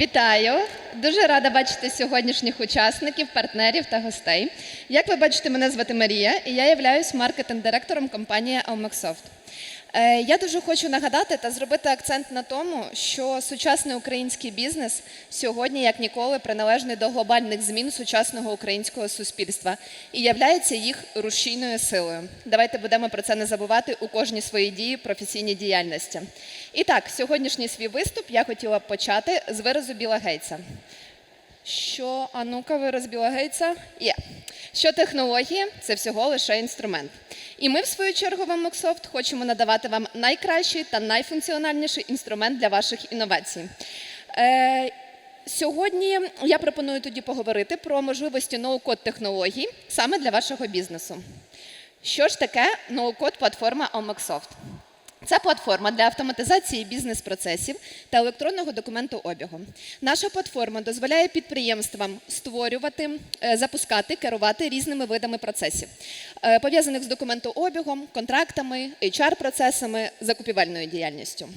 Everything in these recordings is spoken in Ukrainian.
Вітаю! Дуже рада бачити сьогоднішніх учасників, партнерів та гостей. Як ви бачите, мене звати Марія, і я являюсь маркетинг-директором компанії Almexsoft. Е, Я дуже хочу нагадати та зробити акцент на тому, що сучасний український бізнес сьогодні, як ніколи, приналежний до глобальних змін сучасного українського суспільства і являється їх рушійною силою. Давайте будемо про це не забувати у кожній своїй дії професійній діяльності. І так, сьогоднішній свій виступ я хотіла б почати з виразу Біла Гейтса. Що, а ну-ка, вираз Біла Гейтса? Є. Що технології це всього лише інструмент. І ми, в свою чергу, в Amexsoft хочемо надавати вам найкращий та найфункціональніший інструмент для ваших інновацій. Е, Сьогодні я пропоную тоді поговорити про можливості ноу-код технологій саме для вашого бізнесу. Що ж таке ноу-код платформа Almexsoft? Це платформа для автоматизації бізнес-процесів та електронного документообігу. Наша платформа дозволяє підприємствам створювати, е, запускати, керувати різними видами процесів, е, пов'язаних з документообігом, контрактами, HR-процесами, закупівельною діяльністю.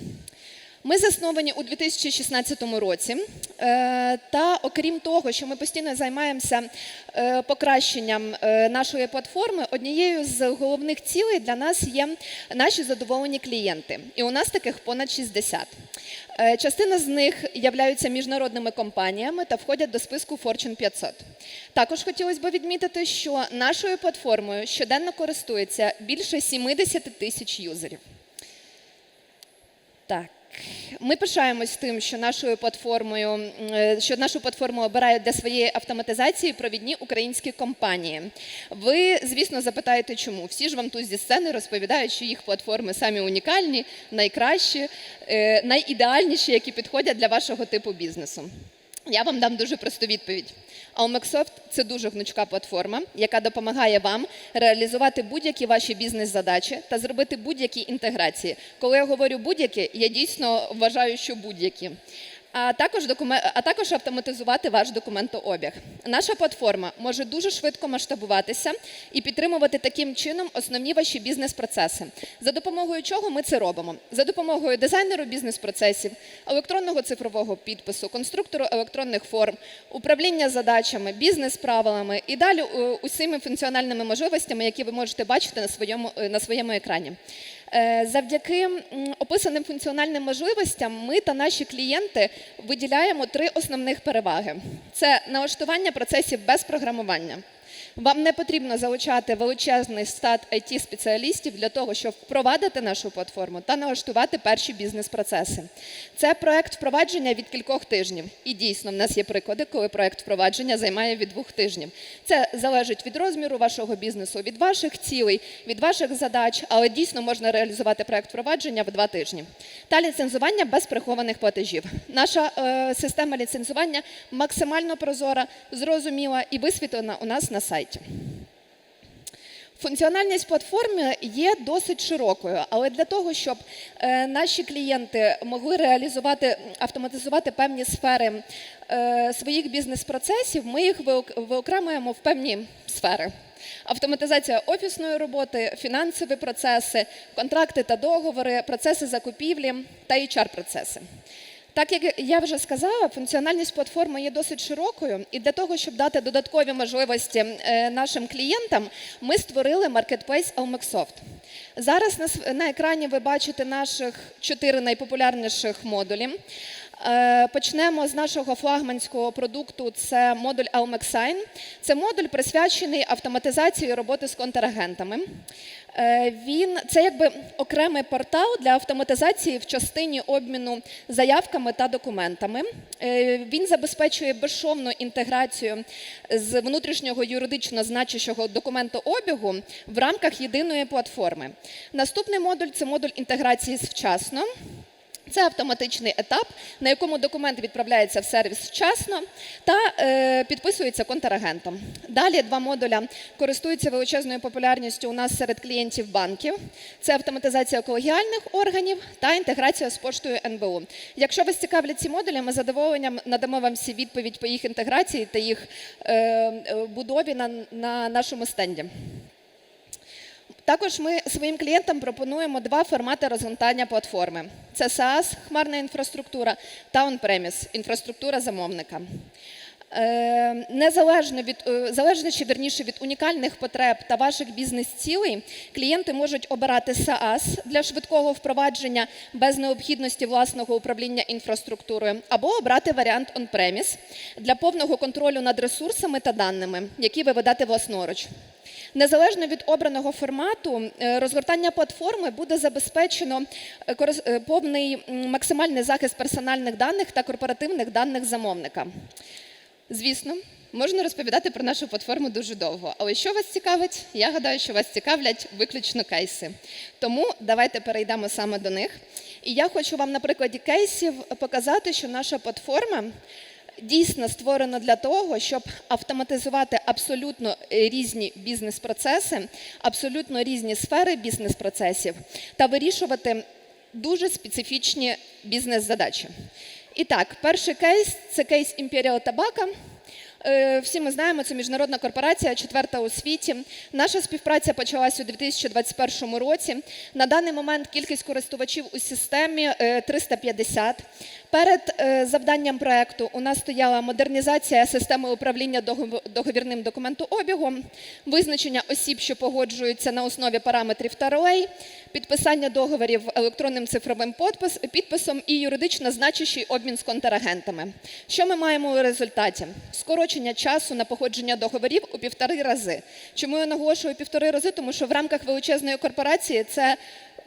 Ми засновані у 2016 році, е, та окрім того, що ми постійно займаємося е, покращенням е, нашої платформи, однією з головних цілей для нас є наші задоволені клієнти. І у нас таких понад 60. Е, Частина з них являються міжнародними компаніями та входять до списку Fortune 500. Також хотілося б відмітити, що нашою платформою щоденно користується більше 70 тисяч юзерів. Так. Ми пишаємось тим, що нашою платформою, е, що нашу платформу обирають для своєї автоматизації провідні українські компанії. Ви, звісно, запитаєте, чому? Всі ж вам тут зі сцени розповідають, що їх платформи самі унікальні, найкращі, е, найідеальніші, які підходять для вашого типу бізнесу. Я вам дам дуже просту відповідь. Almexsoft – це дуже гнучка платформа, яка допомагає вам реалізувати будь-які ваші бізнес-задачі та зробити будь-які інтеграції. Коли я говорю будь-які, я дійсно вважаю, що будь-які. А також, а також автоматизувати ваш документообіг. Наша платформа може дуже швидко масштабуватися і підтримувати таким чином основні ваші бізнес-процеси. За допомогою чого ми це робимо? За допомогою дизайнеру бізнес-процесів, електронного цифрового підпису, конструктору електронних форм, управління задачами, бізнес-правилами і далі е, усіми функціональними можливостями, які ви можете бачити на своєму, е, на своєму екрані. Е, Завдяки описаним функціональним можливостям ми та наші клієнти виділяємо три основних переваги: це налаштування процесів без програмування. Вам не потрібно залучати величезний стат it спеціалістів для того, щоб впровадити нашу платформу та налаштувати перші бізнес-процеси. Це проект впровадження від кількох тижнів. І дійсно, в нас є приклади, коли проект впровадження займає від двох тижнів. Це залежить від розміру вашого бізнесу, від ваших цілей, від ваших задач, але дійсно можна реалізувати проект впровадження в два тижні. Та ліцензування без прихованих платежів. Наша е, система ліцензування максимально прозора, зрозуміла і висвітлена у нас на сайті. Функціональність платформи є досить широкою, але для того, щоб е, наші клієнти могли реалізувати, автоматизувати певні сфери е, своїх бізнес-процесів, ми їх виокремуємо в певні сфери. Автоматизація офісної роботи, фінансові процеси, контракти та договори, процеси закупівлі та HR-процеси. Так як я вже сказала, функціональність платформи є досить широкою, і для того, щоб дати додаткові можливості е, нашим клієнтам, ми створили маркетплейс Almexsoft. Зараз на, екрані ви бачите наших чотири найпопулярніших модулі. Е, Почнемо з нашого флагманського продукту. Це модуль Almexsign. Це модуль присвячений автоматизації роботи з контрагентами. Е, Він це якби окремий портал для автоматизації в частині обміну заявками та документами. Е, Він забезпечує безшовну інтеграцію з внутрішнього юридично значущого документообігу в рамках єдиної платформи. Наступний модуль це модуль інтеграції з вчасно. Це автоматичний етап, на якому документ відправляється в сервіс вчасно та е, підписується контрагентом. Далі два модуля користуються величезною популярністю у нас серед клієнтів банків. Це автоматизація колегіальних органів та інтеграція з поштою НБУ. Якщо вас цікавлять ці модулі, ми задоволенням надамо вам всі відповідь по їх інтеграції та їх е, е, будові на, на нашому стенді. Також ми своїм клієнтам пропонуємо два формати розгортання платформи: це SaaS, хмарна інфраструктура та on-premise, інфраструктура замовника. Е, Незалежно від е, залежно вірніше від унікальних потреб та ваших бізнес-цілей, клієнти можуть обирати SaaS для швидкого впровадження без необхідності власного управління інфраструктурою, або обрати варіант on-premise для повного контролю над ресурсами та даними, які ви ведете власноруч. Незалежно від обраного формату, е, розгортання платформи буде забезпечено е, е, повний максимальний захист персональних даних та корпоративних даних замовника. Звісно, можна розповідати про нашу платформу дуже довго, але що вас цікавить? Я гадаю, що вас цікавлять виключно кейси. Тому давайте перейдемо саме до них. І я хочу вам на прикладі кейсів показати, що наша платформа дійсно створена для того, щоб автоматизувати абсолютно різні бізнес-процеси, абсолютно різні сфери бізнес-процесів та вирішувати дуже специфічні бізнес-задачі. І так, перший кейс це кейс Imperial Tobacco. Е, Всі ми знаємо, це міжнародна корпорація, четверта у світі. Наша співпраця почалась у 2021 році. На даний момент кількість користувачів у системі е, 350. Перед е, завданням проекту у нас стояла модернізація системи управління договірним документообігом, визначення осіб, що погоджуються на основі параметрів та ролей, підписання договорів електронним цифровим підписом і юридично значущий обмін з контрагентами. Що ми маємо у результаті? Скорочення часу на походження договорів у півтори рази. Чому я наголошую півтори рази? Тому що в рамках величезної корпорації це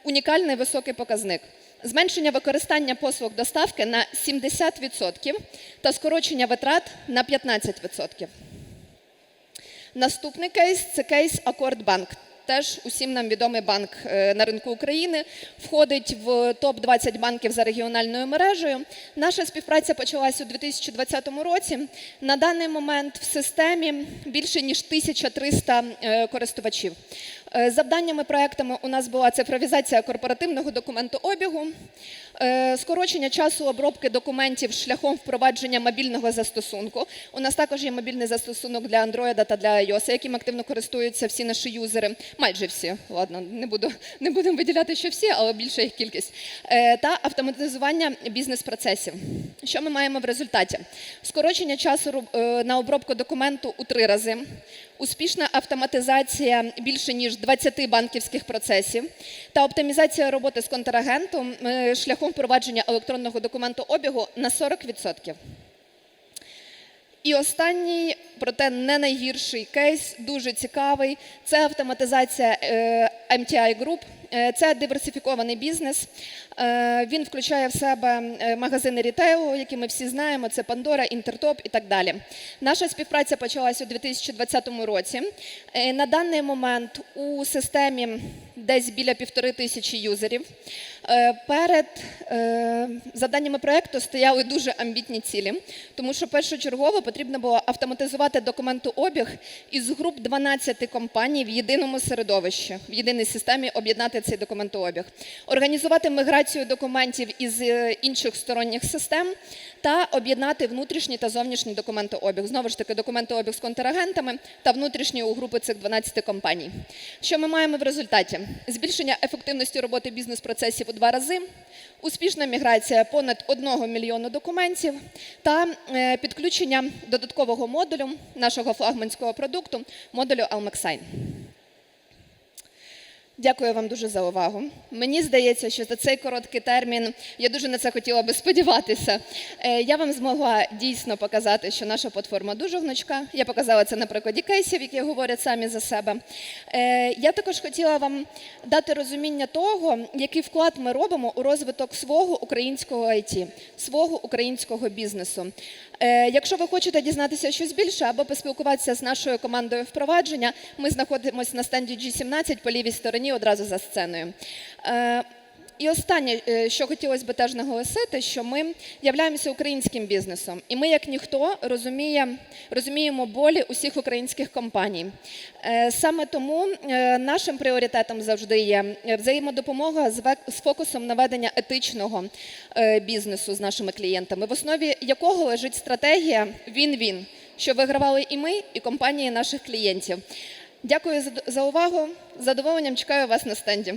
унікальний високий показник. Зменшення використання послуг доставки на 70% та скорочення витрат на 15%. Наступний кейс це кейс Акордбанк. Теж усім нам відомий банк е, на ринку України, входить в топ-20 банків за регіональною мережею. Наша співпраця почалась у 2020 році. На даний момент в системі більше ніж 1300 е, користувачів. Е, Завданнями проектами у нас була цифровізація корпоративного документообігу, е, скорочення часу обробки документів шляхом впровадження мобільного застосунку. У нас також є мобільний застосунок для Android та для iOS, яким активно користуються всі наші юзери, майже всі. Ладно, не буду не будемо виділяти, що всі, але більша їх кількість. Е, Та автоматизування бізнес-процесів. Що ми маємо в результаті? Скорочення часу на обробку документу у три рази, успішна автоматизація більше ніж 20 банківських процесів та оптимізація роботи з контрагентом е, шляхом впровадження електронного документообігу на 40%. І останній, проте не найгірший кейс, дуже цікавий. Це автоматизація е, MTI Group. Е, Це диверсифікований бізнес. Е, Він включає в себе е, магазини рітейлу, які ми всі знаємо. Це Pandora, Інтертоп і так далі. Наша співпраця почалась у 2020 році. На даний момент у системі десь біля півтори тисячі юзерів. Перед завданнями проекту стояли дуже амбітні цілі, тому що першочергово потрібно було автоматизувати документообіг із груп 12 компаній в єдиному середовищі, в єдиній системі об'єднати цей документообіг, організувати міграцію документів із е, інших сторонніх систем та об'єднати внутрішній та зовнішній документообіг. Знову ж таки, документообіг з контрагентами та внутрішній у групи цих 12 компаній. Що ми маємо в результаті? Збільшення ефективності роботи бізнес-процесів у два рази, успішна міграція понад 1 мільйону документів та е, підключення додаткового модулю нашого флагманського продукту, модулю Almexine. Дякую вам дуже за увагу. Мені здається, що за цей короткий термін я дуже на це хотіла би сподіватися. е, Я вам змогла дійсно показати, що наша платформа дуже гнучка. Я показала це на прикладі кейсів, які говорять самі за себе. Е, Я також хотіла вам дати розуміння того, який вклад ми робимо у розвиток свого українського IT, свого українського бізнесу. Е, Якщо ви хочете дізнатися щось більше або поспілкуватися з нашою командою впровадження, ми знаходимося на стенді G17 по лівій стороні одразу за сценою. І останнє, е, що хотілося б теж наголосити, що ми являємося українським бізнесом, і ми, як ніхто, розуміє, розуміємо болі усіх українських компаній. Е, Саме тому е, нашим пріоритетом завжди є взаємодопомога з фокусом на ведення етичного бізнесу з нашими клієнтами, в основі якого лежить стратегія він-він, що вигравали і ми, і компанії наших клієнтів. Дякую за, увагу. Задоволенням чекаю вас на стенді.